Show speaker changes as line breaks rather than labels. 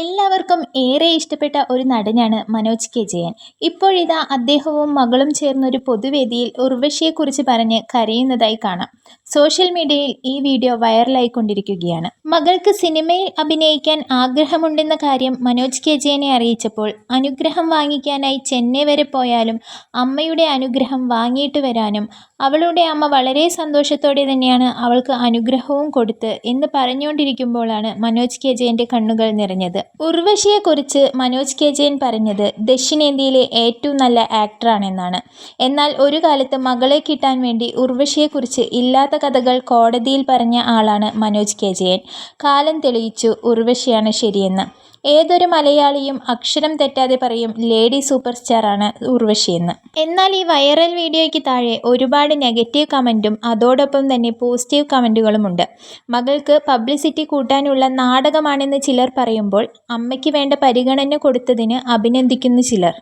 എല്ലാവർക്കും ഏറെ ഇഷ്ടപ്പെട്ട ഒരു നടനാണ് മനോജ് കെ. ജയൻ. ഇപ്പോഴിതാ അദ്ദേഹവും മകളും ചേർന്നൊരു പൊതുവേദിയിൽ ഉർവശിയെക്കുറിച്ച് പറഞ്ഞ് കരയുന്നതായി കാണാം. സോഷ്യൽ മീഡിയയിൽ ഈ വീഡിയോ വൈറലായിക്കൊണ്ടിരിക്കുകയാണ്. മകൾക്ക് സിനിമയിൽ അഭിനയിക്കാൻ ആഗ്രഹമുണ്ടെന്ന കാര്യം മനോജ് കെ ജയനെ അറിയിച്ചപ്പോൾ അനുഗ്രഹം വാങ്ങിക്കാനായി ചെന്നൈ വരെ പോയാലും അമ്മയുടെ അനുഗ്രഹം വാങ്ങിയിട്ട് വരാനും അവളുടെ അമ്മ വളരെ സന്തോഷത്തോടെ തന്നെയാണ് അവൾക്ക് അനുഗ്രഹവും കൊടുത്ത് എന്ന് പറഞ്ഞുകൊണ്ടിരിക്കുമ്പോഴാണ് മനോജ് കെ ജയന്റെ കണ്ണുകൾ നിറഞ്ഞത്. ഉർവശിയെക്കുറിച്ച് മനോജ് കെ ജയൻ പറഞ്ഞത് ദക്ഷിണേന്ത്യയിലെ ഏറ്റവും നല്ല ആക്ടറാണെന്നാണ് എന്നാൽ ഒരു കാലത്ത് മകളെ കിട്ടാൻ വേണ്ടി ഉർവശിയെക്കുറിച്ച് ഇല്ലാത്ത കഥകൾ കോടതിയിൽ പറഞ്ഞ ആളാണ് മനോജ് കെ ജയൻ കാലം തെളിയിച്ചു. ഉർവശിയാണ് ശരിയെന്ന്. ഏതൊരു മലയാളിയും അക്ഷരം തെറ്റാതെ പറയും ലേഡി സൂപ്പർ സ്റ്റാറാണ് ഉർവശിയെന്ന്. എന്നാൽ ഈ വൈറൽ വീഡിയോയ്ക്ക് താഴെ ഒരുപാട് നെഗറ്റീവ് കമന്റും അതോടൊപ്പം തന്നെ പോസിറ്റീവ് കമന്റുകളുമുണ്ട് മകൾക്ക് പബ്ലിസിറ്റി കൂട്ടാനുള്ള നാടകമാണെന്ന് ചിലർ പറയുമ്പോൾ അമ്മയ്ക്ക് വേണ്ട പരിഗണന കൊടുത്തതിന് അഭിനന്ദിക്കുന്നു ചിലർ.